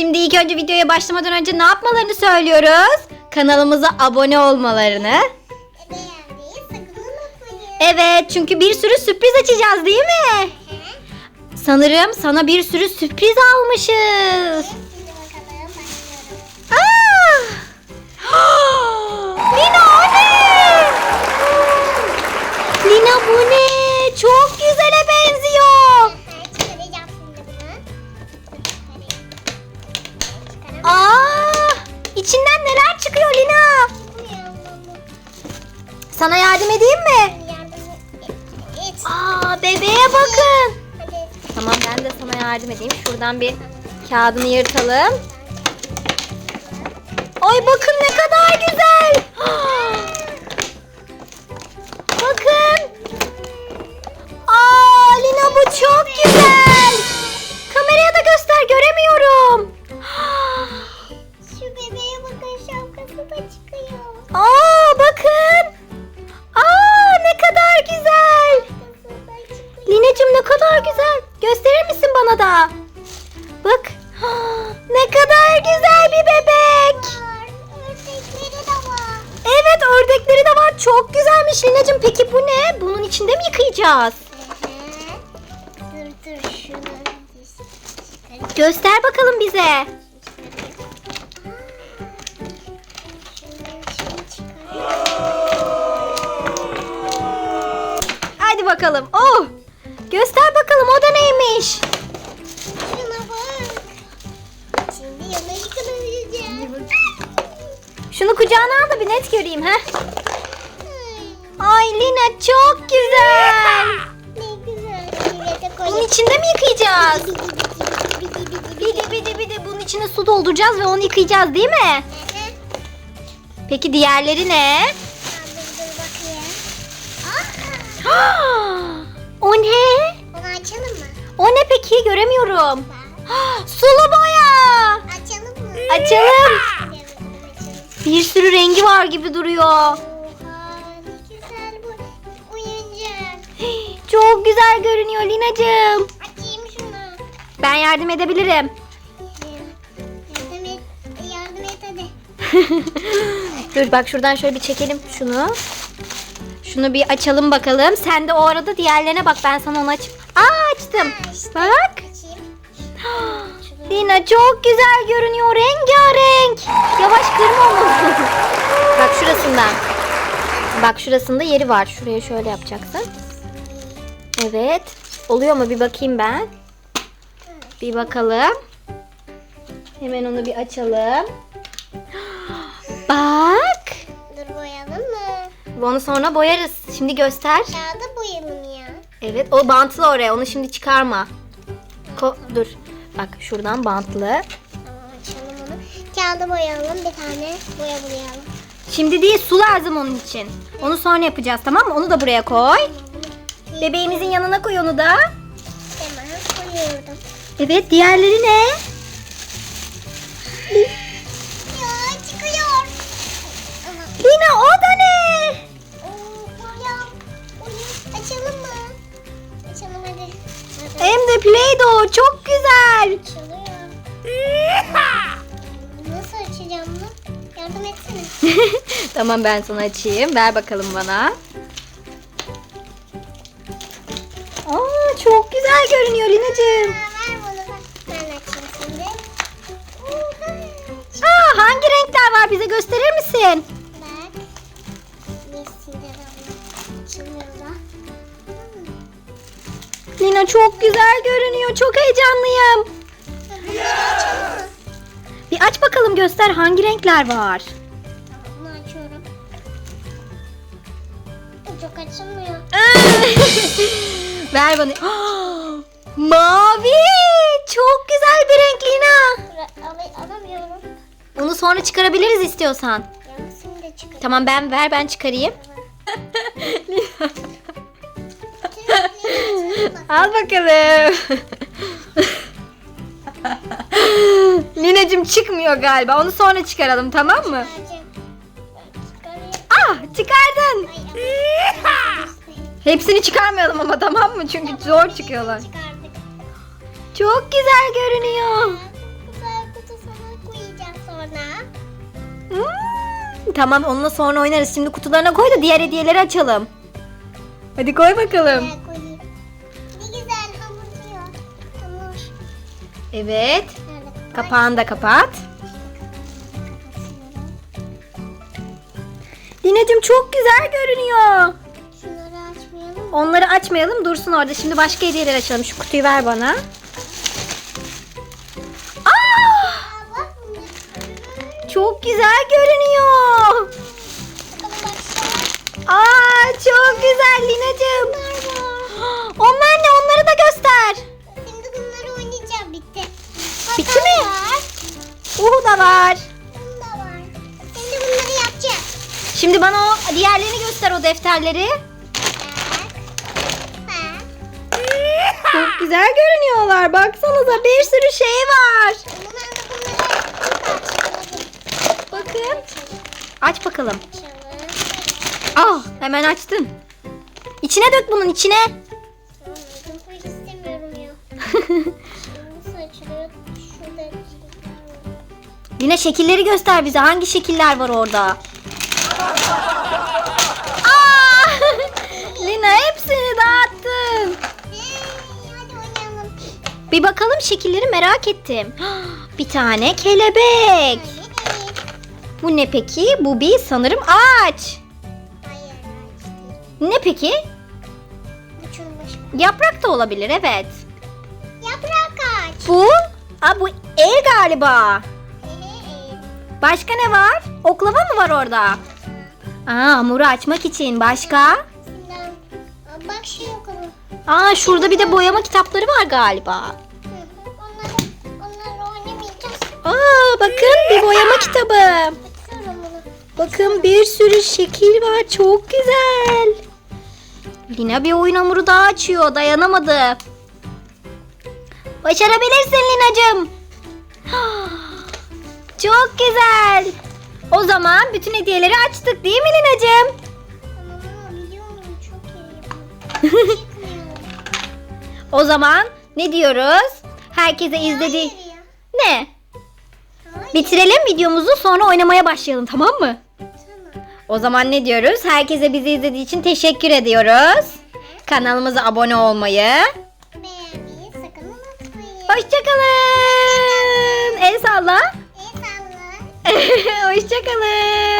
şimdi ilk önce videoya başlamadan önce ne yapmalarını söylüyoruz? Kanalımıza abone olmalarını. Evet çünkü bir sürü sürpriz açacağız değil mi? Sanırım sana bir sürü sürpriz almışız. Sana yardım edeyim mi? Aa bebeğe bakın. Tamam ben de sana yardım edeyim. Şuradan bir kağıdını yırtalım. Ay bakın ne kadar güzel. bakın. Aa Lina bu çok güzel. Bak. Ne kadar güzel bir bebek. Ördekleri de var. Evet ördekleri de var. Çok güzelmiş Lineciğim. Peki bu ne? Bunun içinde mi yıkayacağız? Dur dur şunu. Göster bakalım bize. Hadi bakalım. Oh. Göster bakalım o da neymiş? Net göreyim ha. Ay Lina çok güzel. Ne güzel. Bunun içinde mi yıkayacağız? Bir de bir de bir de bunun içine su dolduracağız ve onu yıkayacağız değil mi? Hı. Peki diğerleri ne? Dur dur bakayım. Aa, o ne? Onu açalım mı? O ne peki? Göremiyorum. Bak. Sulu boya. Açalım mı? Açalım. Bir sürü rengi var gibi duruyor. Çok güzel görünüyor Linacığım. Açayım şunu. Ben yardım edebilirim. Yardım et, yardım et hadi. Dur bak şuradan şöyle bir çekelim şunu. Şunu bir açalım bakalım. Sen de o arada diğerlerine bak. Ben sana onu aç. Aa açtım. Bak. Çok güzel görünüyor. Rengarenk. Yavaş kırma onu. bak şurasından. Bak şurasında yeri var. Şuraya şöyle yapacaksın. Evet. Oluyor mu bir bakayım ben. Bir bakalım. Hemen onu bir açalım. Bak. Dur boyayalım mı? Onu sonra boyarız. Şimdi göster. Kağıda boyayalım ya. Evet o bantlı oraya. Onu şimdi çıkarma. Ko- dur. Bak şuradan bantlı. Tamam açalım onu. Kağıda boyayalım bir tane boya boyayalım. Şimdi değil su lazım onun için. Onu sonra yapacağız tamam mı? Onu da buraya koy. Bebeğimizin yanına koy onu da. hemen koyuyorum. Evet diğerleri ne? Ya çıkıyor. Lina o da Play-Doh çok güzel. Açılıyor. Nasıl açacağım bunu? Yardım etsene. tamam ben sana açayım. Ver bakalım bana. Aa çok güzel görünüyor Lina'cığım. Aa, ver bunu bak. Ben açayım şimdi. Oha. Aa hangi renkler var bize gösterir misin? Lina çok güzel görünüyor. Çok heyecanlıyım. Mı? Bir aç bakalım göster hangi renkler var. Tamam bunu açıyorum. Çok açılmıyor. Ver bana. Mavi. Çok güzel bir renk Lina. Al- alamıyorum. Bunu sonra çıkarabiliriz istiyorsan. Tamam ben ver ben çıkarayım. Al bakalım. Lina'cığım çıkmıyor galiba. Onu sonra çıkaralım tamam mı? Ah çıkardın. Hepsini çıkarmayalım ama tamam mı? Çünkü zor çıkıyorlar. Çok güzel görünüyor. Hmm, Tamam onunla sonra oynarız. Şimdi kutularına koy da diğer hediyeleri açalım. Hadi koy bakalım. Evet. Kapağını da kapat. Lina'cığım çok güzel görünüyor. Şunları açmayalım. Onları açmayalım dursun orada. Şimdi başka hediyeler açalım. Şu kutuyu ver bana. Aa, çok güzel görünüyor. Aa, çok güzel Lina'cığım. Onlar ne? Onları da göster. Bitti mi? Var. Uhu da var. Bunun da var. Şimdi bunları yapacağız. Şimdi bana o diğerlerini göster o defterleri. Bak. Bak. Çok güzel görünüyorlar. Baksanıza bir sürü şey var. Bakın. Aç bakalım. Ah hemen açtın. İçine dök bunun içine. Şurada. Yine şekilleri göster bize. Hangi şekiller var orada? Aa! Lina hepsini dağıttın. Bir bakalım şekilleri merak ettim. Bir tane kelebek. Bu ne peki? Bu bir sanırım ağaç. hayır, ağaç değil. Ne peki? Yaprak da olabilir evet. Bu? Aa, bu el galiba. Başka ne var? Oklava mı var orada? Aa, hamuru açmak için. Başka? Bak bakalım. Aa, şurada bir de boyama kitapları var galiba. Onları, onları oynamayacağız. Aa, bakın bir boyama kitabı. Bakın bir sürü şekil var. Çok güzel. Lina bir oyun hamuru daha açıyor. Dayanamadı. Başarabilirsin Lina'cığım. Çok güzel. O zaman bütün hediyeleri açtık değil mi Lina'cığım? Biliyorum çok iyi. O zaman ne diyoruz? Herkese ya. Ne? Hayır. Bitirelim videomuzu sonra oynamaya başlayalım tamam mı? Tamam. O zaman ne diyoruz? Herkese bizi izlediği için teşekkür ediyoruz. Kanalımıza abone olmayı. Hoşçakalın. El salla. El salla. Hoşçakalın.